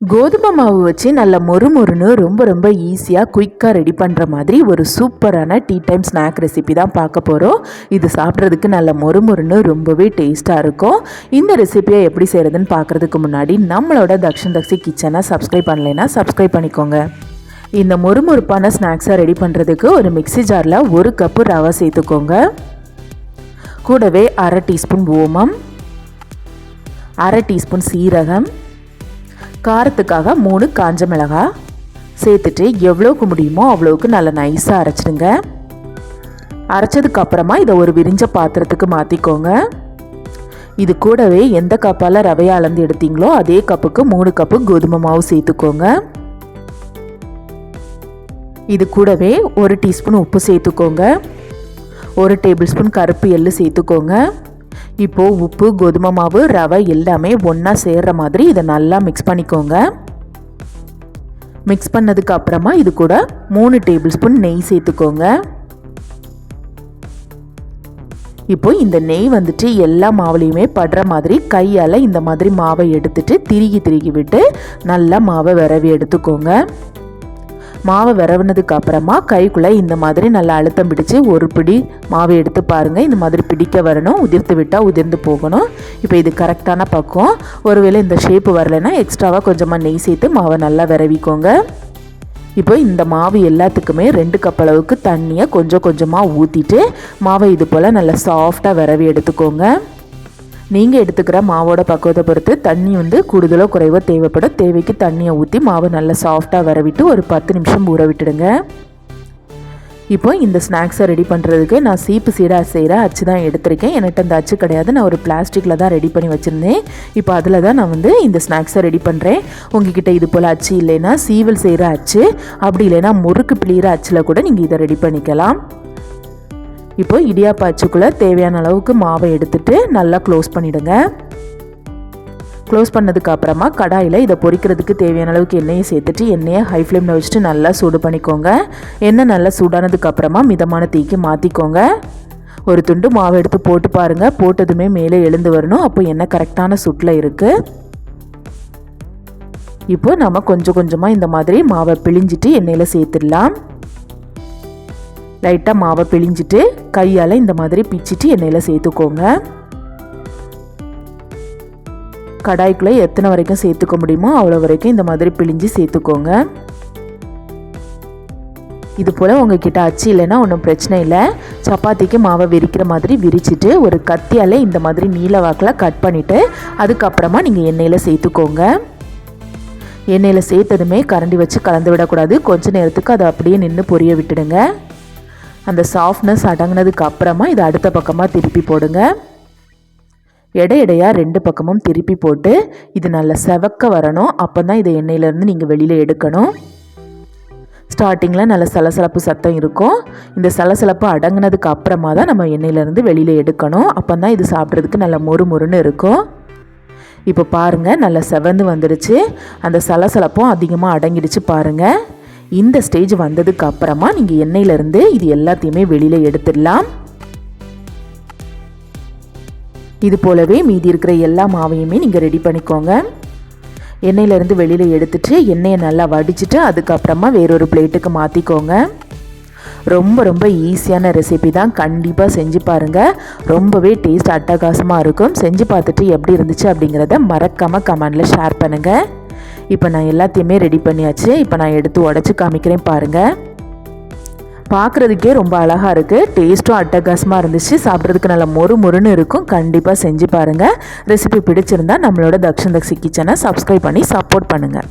கோதுமை மாவு வச்சு நல்ல மொறு மொறுன்னு ரொம்ப ரொம்ப ஈஸியாக குயிக்காக ரெடி பண்ணுற மாதிரி ஒரு சூப்பரான டீ டைம் ஸ்நாக் ரெசிபி தான் பார்க்க போகிறோம் இது சாப்பிட்றதுக்கு நல்ல மொறு மொறுன்னு ரொம்பவே டேஸ்ட்டாக இருக்கும். இந்த ரெசிபியை எப்படி செய்கிறதுன்னு பார்க்குறதுக்கு முன்னாடி நம்மளோட தக்ஷன் தக்ஷி கிச்சனை சப்ஸ்கிரைப் பண்ணலைன்னா சப்ஸ்கிரைப் பண்ணிக்கோங்க. இந்த மொறுமொறுப்பான ஸ்நாக்ஸை ரெடி பண்ணுறதுக்கு ஒரு மிக்சி ஜாரில் ஒரு கப்பு ரவை சேர்த்துக்கோங்க. கூடவே அரை டீஸ்பூன் ஓமம் அரை டீஸ்பூன் சீரகம் காரத்துக்காக மூணு காஞ்ச மிளகாய் சேர்த்துட்டு எவ்வளோக்கு முடியுமோ அவ்வளோவுக்கு நல்லா நைஸாக அரைச்சிடுங்க. அரைச்சதுக்கு அப்புறமா இதை ஒரு விரிஞ்ச பாத்திரத்துக்கு மாற்றிக்கோங்க இது கூடவே எந்த கப்பால் ரவையை அளந்து எடுத்தீங்களோ அதே கப்புக்கு மூணு கப்பு கோதுமை மாவு சேர்த்துக்கோங்க. இது கூடவே ஒரு டீஸ்பூன் உப்பு சேர்த்துக்கோங்க. ஒரு டேபிள் ஸ்பூன் கருப்பு எள்ளு சேர்த்துக்கோங்க. இப்போது உப்பு கோதுமை மாவு ரவை எல்லாமே ஒன்றா சேர்கிற மாதிரி இதை நல்லா மிக்ஸ் பண்ணிக்கோங்க. மிக்ஸ் பண்ணதுக்கு அப்புறமா இது கூட மூணு டேபிள் ஸ்பூன் நெய் சேர்த்துக்கோங்க. இப்போ இந்த நெய் வந்துட்டு எல்லா மாவுலேயுமே படுற மாதிரி கையால் இந்த மாதிரி மாவை எடுத்துட்டு திருகி திருகி விட்டு நல்லா மாவை விரவி எடுத்துக்கோங்க. மாவை விரவினதுக்கு அப்புறமா கைக்குள்ளே இந்த மாதிரி நல்லா அழுத்தம் பிடிச்சு ஒரு பிடி மாவை எடுத்து பாருங்கள் இந்த மாதிரி பிடிக்க வரணும். உதிர்த்து விட்டால் உதிர்ந்து போகணும். இப்போ இது கரெக்டான பக்கம் ஒருவேளை இந்த ஷேப்பு வரலைன்னா எக்ஸ்ட்ராவாக கொஞ்சமாக நெய் சேர்த்து மாவை நல்லா விரவிக்கோங்க. இப்போ இந்த மாவு எல்லாத்துக்குமே ரெண்டு கப் அளவுக்கு தண்ணியை கொஞ்சம் கொஞ்சமாக ஊற்றிட்டு மாவை இது போல் நல்லா சாஃப்டாக விரவி எடுத்துக்கோங்க. நீங்கள் எடுத்துக்கிற மாவோட பக்குவத்தை பொறுத்து தண்ணி வந்து கூடுதலோ குறைவோ தேவைப்படும் தேவைக்கு தண்ணியை ஊற்றி மாவை நல்லா சாஃப்டாக வரவிட்டு ஒரு பத்து நிமிஷம் ஊற விட்டுடுங்க. இப்போ இந்த ஸ்நாக்ஸை ரெடி பண்ணுறதுக்கு நான் சீப்பு சீடாக செய்கிற அச்சு தான் எடுத்திருக்கேன். என்கிட்ட அந்த அச்சு கிடையாது. நான் ஒரு பிளாஸ்டிக்கில் தான் ரெடி பண்ணி வச்சுருந்தேன். இப்போ அதில் தான் நான் வந்து இந்த ஸ்நாக்ஸை ரெடி பண்ணுறேன் உங்ககிட்ட இது போல் அச்சு இல்லைன்னா சீவல் செய்கிற அச்சு அப்படி இல்லைன்னா முறுக்கு பிழிகிற அச்சில் கூட நீங்கள் இதை ரெடி பண்ணிக்கலாம். இப்போ இடியாப்ப அச்சுக்குள்ளே தேவையான அளவுக்கு மாவை எடுத்துட்டு நல்லா க்ளோஸ் பண்ணிவிடுங்க க்ளோஸ் பண்ணதுக்கு அப்புறமா கடாயில் இதை பொரிக்கிறதுக்கு தேவையான அளவுக்கு எண்ணெயை சேர்த்துட்டு எண்ணெயை ஹை ஃப்ளேமில் வச்சுட்டு நல்லா சூடு பண்ணிக்கோங்க. எண்ணெய் நல்லா சூடானதுக்கு அப்புறமா மிதமான தீக்கு மாற்றிக்கோங்க ஒரு துண்டு மாவு எடுத்து போட்டு பாருங்கள் போட்டதுமே மேலே எழுந்து வரணும். அப்போ எண்ணெய் கரெக்டான சுட்டில் இருக்குது இப்போ நம்ம கொஞ்சம் கொஞ்சமாக இந்த மாதிரி மாவை பிழிஞ்சிட்டு எண்ணெயில் சேர்த்துடலாம். லைட்டாக மாவை பிழிஞ்சிட்டு கையால் இந்த மாதிரி பிச்சுட்டு எண்ணெயில் சேர்த்துக்கோங்க. கடாய்க்குள்ளே எத்தனை வரைக்கும் சேர்த்துக்க முடியுமோ அவ்வளோ வரைக்கும் இந்த மாதிரி பிழிஞ்சு சேர்த்துக்கோங்க. இது போல் உங்ககிட்ட அச்சு இல்லைன்னா ஒன்றும் பிரச்சனை இல்லை. சப்பாத்திக்கு மாவை விரிக்கிற மாதிரி விரிச்சிட்டு ஒரு கத்தியால் இந்த மாதிரி நீல வாக்கில் கட் பண்ணிவிட்டு அதுக்கப்புறமா நீங்கள் எண்ணெயில் சேர்த்துக்கோங்க. எண்ணெயில் சேர்த்ததுமே கரண்டி வச்சு கலந்து விடக்கூடாது. கொஞ்ச நேரத்துக்கு அதை அப்படியே நின்று பொரிய விட்டுடுங்க. அந்த சாஃப்ட்னஸ் அடங்கினதுக்கு அப்புறமா இதை அடுத்த பக்கமாக திருப்பி போடுங்க. எடை எடையாக ரெண்டு பக்கமும் திருப்பி போட்டு இது நல்லா செவக்க வரணும். அப்போ தான் இதை எண்ணெயிலேருந்து நீங்கள் வெளியில் எடுக்கணும். ஸ்டார்டிங்கில் நல்ல சலசலப்பு சத்தம் இருக்கும். இந்த சலசலப்பு அடங்கினதுக்கு அப்புறமா தான் நம்ம எண்ணெயிலேருந்து வெளியில் எடுக்கணும். அப்போ தான் இது சாப்பிட்றதுக்கு நல்ல மொறு மொறுன்னு இருக்கும். இப்போ பாருங்கள் நல்லா செவந்து வந்துடுச்சு. அந்த சலசலப்பும் அதிகமாக அடங்கிடுச்சு பாருங்கள் இந்த ஸ்டேஜ் வந்ததுக்கு அப்புறமா நீங்கள் எண்ணெயிலேருந்து இது எல்லாத்தையுமே வெளியில் எடுத்துடலாம். இது போலவே மீதி இருக்கிற எல்லா மாவையுமே நீங்கள் ரெடி பண்ணிக்கோங்க. எண்ணெயிலேருந்து வெளியில் எடுத்துட்டு எண்ணெயை நல்லா வடிச்சிட்டு அதுக்கப்புறமா வேறொரு பிளேட்டுக்கு மாற்றிக்கோங்க ரொம்ப ரொம்ப ஈஸியான ரெசிபி தான். கண்டிப்பாக செஞ்சு பாருங்கள் ரொம்பவே டேஸ்ட் அட்டகாசமாக இருக்கும். செஞ்சு பார்த்துட்டு எப்படி இருந்துச்சு அப்படிங்கிறத மறக்காமல் கமெண்டில் ஷேர் பண்ணுங்கள் இப்போ நான் எல்லாத்தையுமே ரெடி பண்ணியாச்சு. இப்போ நான் எடுத்து உடச்சி காமிக்கிறேன் பாருங்கள் பார்க்குறதுக்கே ரொம்ப அழகாக இருக்குது டேஸ்ட்டும் அட்டகாசமாக இருந்துச்சு. சாப்பிட்றதுக்கு நல்லா மொறு மொறுன்னு இருக்கும். கண்டிப்பாக செஞ்சு பாருங்கள் ரெசிபி பிடிச்சிருந்தா நம்மளோட தக்ஷன் தக்ஷி கிச்சனை சப்ஸ்கிரைப் பண்ணி சப்போர்ட் பண்ணுங்கள்